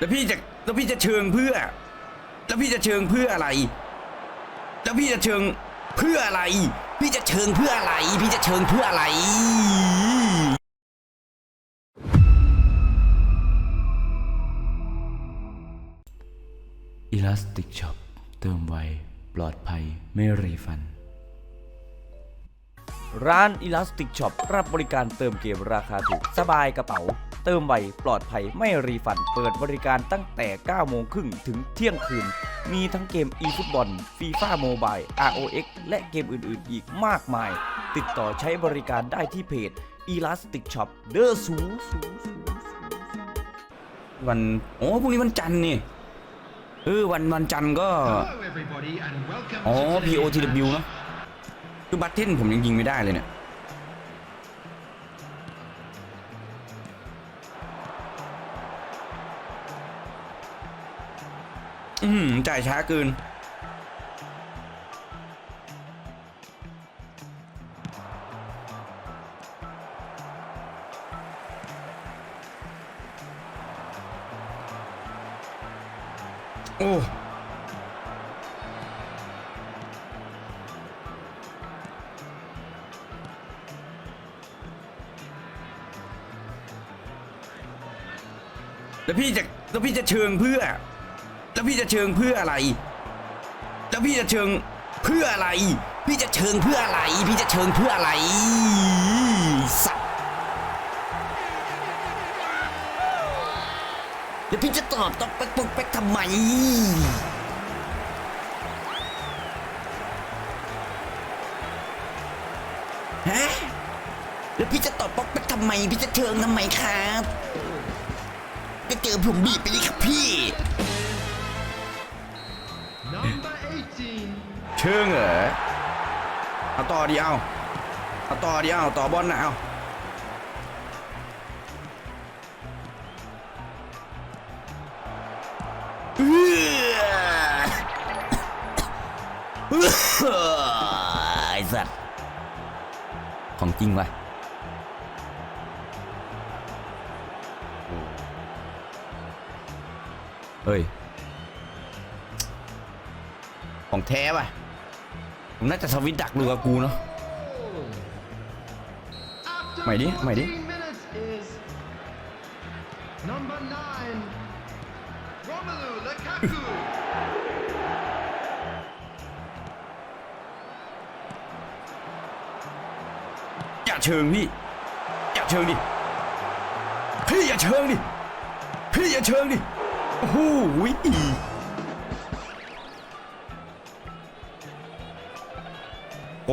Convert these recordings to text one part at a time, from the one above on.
แล้วพี่จะแล้วพี่จะเชิงเพื่อ แล้วพี่จะเชิงเพื่ออะไร แล้วพี่จะเชิงเพื่ออะไร พี่จะเชิงเพื่ออะไร พี่จะเชิงเพื่ออะไร Elastic Shop เติมไวปลอดภัยไม่รีฟัน ร้าน Elastic Shop รับบริการเติมเกมราคาถูก สบายกระเป๋า เติมไวปลอดภัยไม่รีฟัน เปิดบริการตั้งแต่ 9 โมงครึ่งถึงเที่ยงคืน มีทั้งเกม eFootball FIFA Mobile ROX และเกมอื่นๆ อีกมากมาย ติดต่อใช้บริการได้ที่เพจ Elastic Shop เด้อสูสูสูวันโอ้พรุ่งนี้วันจันทร์นี่เออวันวันจันทร์ก็ Hello, everybody, and welcome อ๋อ to today's POTW match. เนอะคือบัตเทนผมยังยิงไม่ได้เลยเนี่ย อืมจ่ายช้าเกินโอ้แล้วพี่จะแล้วพี่จะเชิงเพื่อ แล้วพี่จะเชิงเพื่ออะไร แล้วพี่จะเชิงเพื่ออะไร พี่จะเชิงเพื่ออะไร พี่จะเชิงเพื่ออะไรสัตว์แล้วพี่จะตอบตองแป๊กปุ๊กแป๊กทำไมฮะแล้วพี่จะตอบป๊อกแป๊กทำไม พี่จะเชิงทำไมครับก็เจอผมบีบไปเลยครับพี่ เชิงเหรอเอาต่อดีเอาเอาต่อดีเอาต่อบอลนะเอาอื้อไอ้สัตว์ของจริงวะเฮ้ย ของแท้ป่ะ ผมน่าจะสวิตดักเรือกูเนาะ After Mày đi, mày đi. 14 minutes is number 9, Romelu Lukaku. อย่าเชิงพี่อย่าเชิงดิพี่อย่าเชิงดิพี่อย่าเชิงดิโอ้โห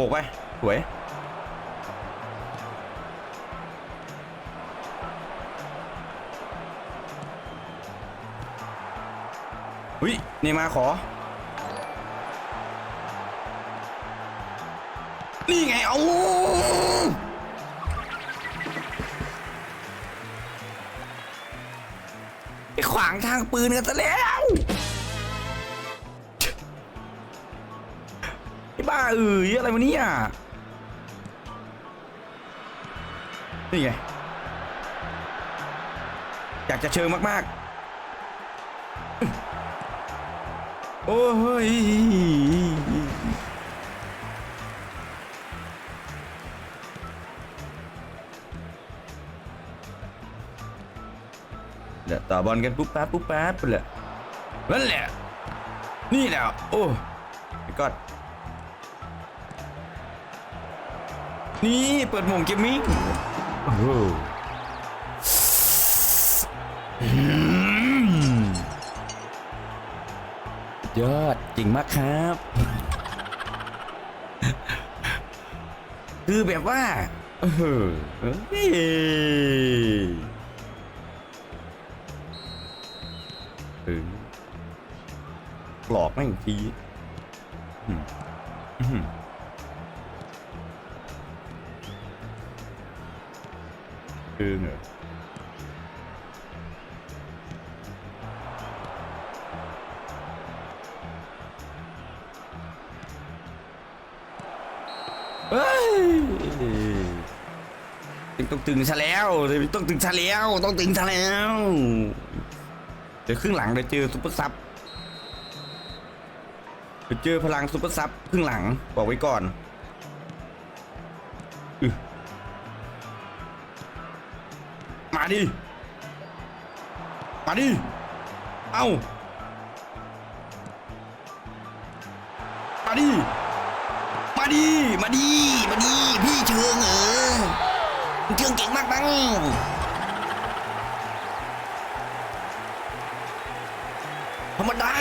กไป สวยวิเนย์มาขอ นี่ไง เอาไปขวางทางปืนกันซะแล้ว บ้าเอ๋ยอะไรวะเนี่ยนี่ไงอยากจะเชิงมากๆ โอ้ยเดี๋ยวต่อบอลกันปุ๊บแป๊บปุ๊บแป๊บไปเลยนั่นแหละ นี่แหละโอ้ยก นี่เปิดหม่งเกมมิ่งโอ้โหอืมยอดจริงมากครับ คือแบบว่าเออเฮ้ยเออหลอกแม่งทีอืม อื้อหือเฮ้ยต้องตึงซะแล้วต้องตึงซะแล้วต้องตึงซะแล้ว เดี๋ยวครึ่งหลังเดี๋ยวเจอซุปเปอร์ซับเดี๋ยวเจอพลังซุปเปอร์ซับครึ่งหลังบอกไว้ก่อน ดิ มาดิ เอ้ามาดิ มาดิ มาดิ มาดิ พี่เชิงเออเชิงเก่งมากนังธรรมดา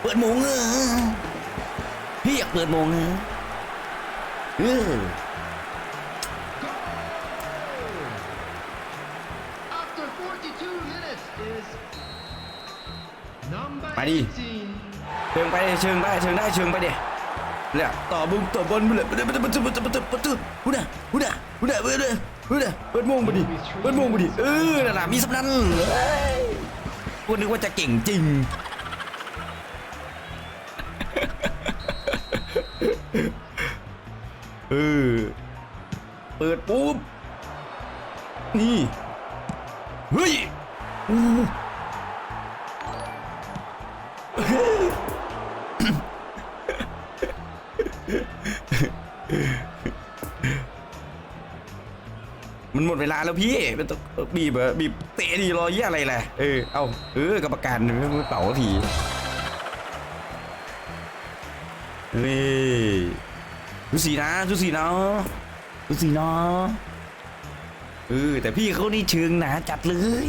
เปิดโมงเออพี่อยากเปิดโมงเออ number Mày đi. 18. เชิงไปเชิงได้เชิงได้เชิงไปดิเนี่ยต่อบุ้งต่อบอลไปเลยไปเลยไปเลยไปเลยไปเลยไปเลยไปเลยพูดนะพูดนะพูดนะพูดนะพูดนะเปิดโมงไปดิเปิดโมงไปดิเออน่ะนะมีสำนันเฮ้ยกูนึกว่าจะเก่งจริงเออเปิดปุ๊บนี่เฮ้ยอู้ มันหมดเวลาแล้วพี่มันต้องบีบอะบีบเตะดีรอเยี่ยอะไรแหละเออเอาเออกรรมการไม่เป่าทีนี่ดูสีนะดูสีนะดูสีนะเออแต่พี่เขานี่เชิงหนาจัดเลย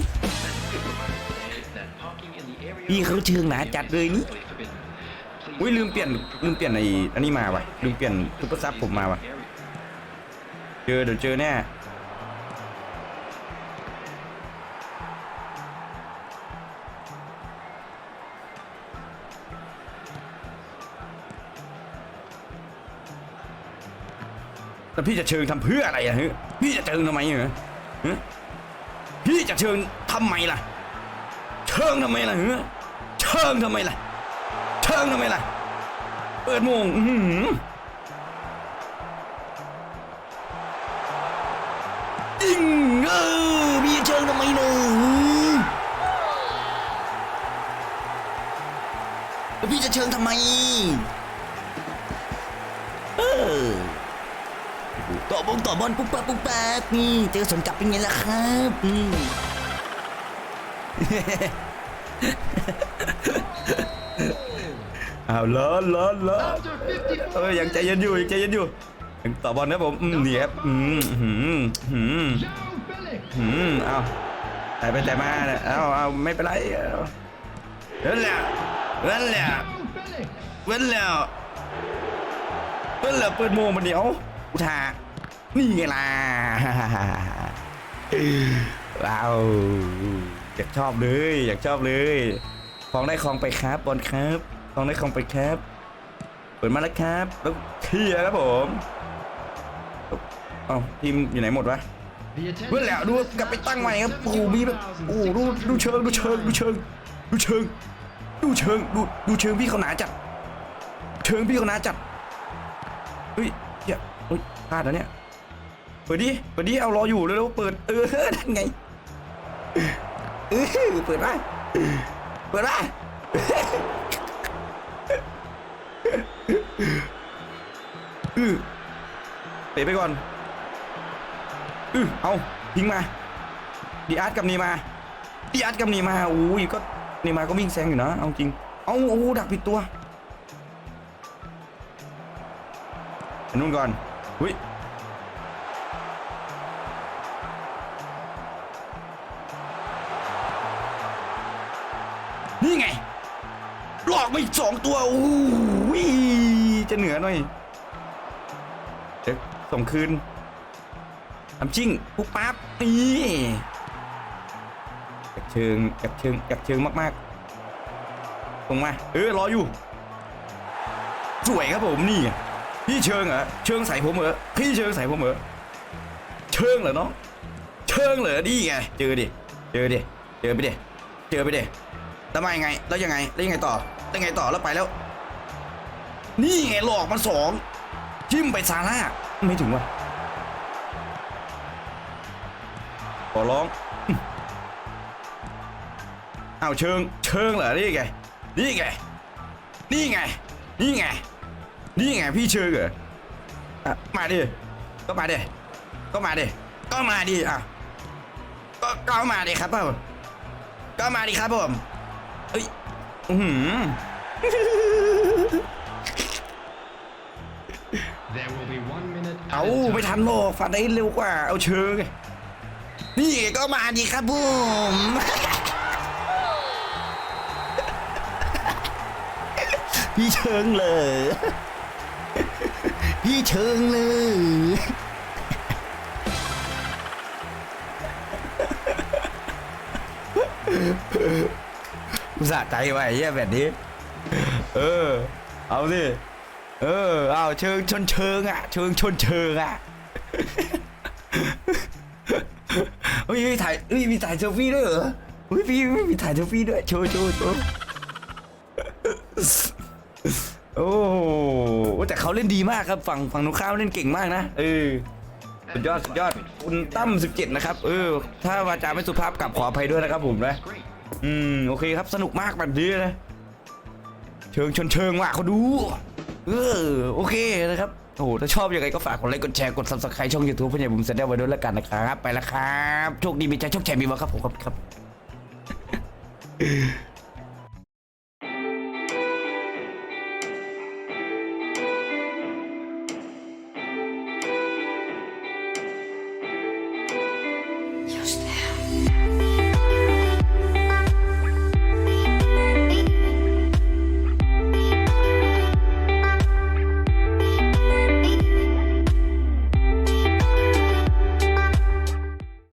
พี่เขาเชิงหนาจัดเลยนี่ อุ้ยลืมเปลี่ยนลืมเปลี่ยนไอ้อันนี้มาว่ะลืมเปลี่ยนซุปเปอร์ซับผมมาว่ะเจอเดี๋ยวเจอแน่แล้วพี่จะเชิงทำเพื่ออะไรอะฮะพี่จะเชิงทำไมเหรอฮะพี่จะเชิงทำไมล่ะ เชิงทำไมล่ะฮะเชิงทำไมล่ะ เชิงทำไมล่ะ เปิดมงอื้อหืออิงเออพี่จะเชิงทำไมเนอะแล้วพี่จะเชิงทำไม เออต่อบงต่อบอลปุ๊บปั๊บปุ๊บปั๊บนี่เจอสนกลับเป็นไงล่ะครับ อ้าวล้อล้อล้อ After 54เออยังใจเย็นอยู่ยังใจเย็นอยู่ยังต่อบอลนะผมอืมนี่ครับอืมหืมหืม Joe Billick. หืมเอาแต่ไปแต่มาเนี่ยเอาเอาไม่เป็นไรเอาว้นแล้วเว้นแล้วเว้นแล้วเว้นแล้วเปิดโมงมันเดียวอุทานี่ไงล่ะว้าวอยากชอบเลยอยากชอบเลยของได้ของไปครับบอลครับ ของได้ของไปครับเปิดมาแล้วครับ แล้วเคลียร์ครับผมเอ้าทีมอยู่ไหนหมดวะเพื่อนแล้วดูกลับไปตั้งใหม่ครับโอ้โหมีแบบโอ้โหดูดูเชิงดูเชิงดูเชิงดูเชิงดูเชิงดูดูเชิงพี่เขาหนาจัดเชิงพี่เขาหนาจัดเฮ้ยเฮียเฮ้ยพลาดแล้วเนี่ยเปิดดิเปิดดิเอารออยู่เร็วๆเปิดเออนั่นไงเออเปิดได้เปิดได้ อือเตะไปก่อนอือเอาทิ้งมาดีอาร์ตกับนีมาดีอาร์ตกับนีมาอุ้ยก็นีมาก็วิ่งแซงอยู่นะเอาจริงเอาโอ้ดักผิดตัวอันนู้นก่อนอุ้ยนี่ไงหลอกไปอีกสองตัวโอ้ยจะเหนือหน่อย เดี๋ยวส่งคืนทำจริงปุ๊บปั๊บนี่อยากเชิงอยากเชิงอยากเชิงมากๆตรงมาเออรออยู่ สวยครับผมนี่พี่เชิงเหรอเชิงใส่ผมเหรอพี่เชิงใส่ผมเหรอเชิงเหรอน้องเชิงเหรอนี่ไงเจอดิเจอดิเจอไปดิเจอไปดิแล้วมายังไงแล้วยังไงแล้วยังไงต่อแล้วยังไงต่อแล้วไปแล้ว นี่ไงหลอกมันสอง จิ้มไปซาร่าไม่ถึงว่ะโออร้องเอาเชิง เชิงเหรอนี่ไง นี่ไง นี่ไง นี่ไง นี่ไงพี่เชิงเหรออะมาดิ ก็มาดิ ก็มาดิ ก็มาดิอะ ก็ก็มาดิครับผมก็มาดิครับผมเอ้ย อือ เอาไม่ทันหรอกฟันได้เร็วกว่า เอาเชิงนี่ก็มาดิครับผมพี่เชิงเลย พี่เชิงเลยส่าห์ใจไว้เหี้ยแบบนี้ เออ เอาสิ เออเอาเชิงชนเชิงอะ เชิงชนเชิงอะเฮ้ยมีถ่ายเฮ้ยมีถ่ายเซลฟี่ด้วยเหรอเฮ้ยพี่มีถ่ายเซลฟี่ด้วยโชว์โชว์โชว์โอ้แต่เขาเล่นดีมากครับฝั่งฝั่งนุข้าวเล่นเก่งมากนะเออสุดยอดสุดยอดคุณตั้ม17 นะครับ เออ ถ้าวาจาไม่สุภาพกลับขออภัยด้วยนะครับผมนะอืม โอเคครับสนุกมากแบบนี้นะ เชิงชนเชิงว่ะเขาดู เออโอเคนะครับโอ้โหถ้าชอบยังไงก็ฝากกดไลค์กดแชร์กด subscribe ช่อง YouTube พ่อใหญ่บุ๋มเสร็จได้ไว้ด้วยแล้วกันนะครับ ไปแล้วครับ โชคดีมีใจโชคแชร์มีวะครับผมครับ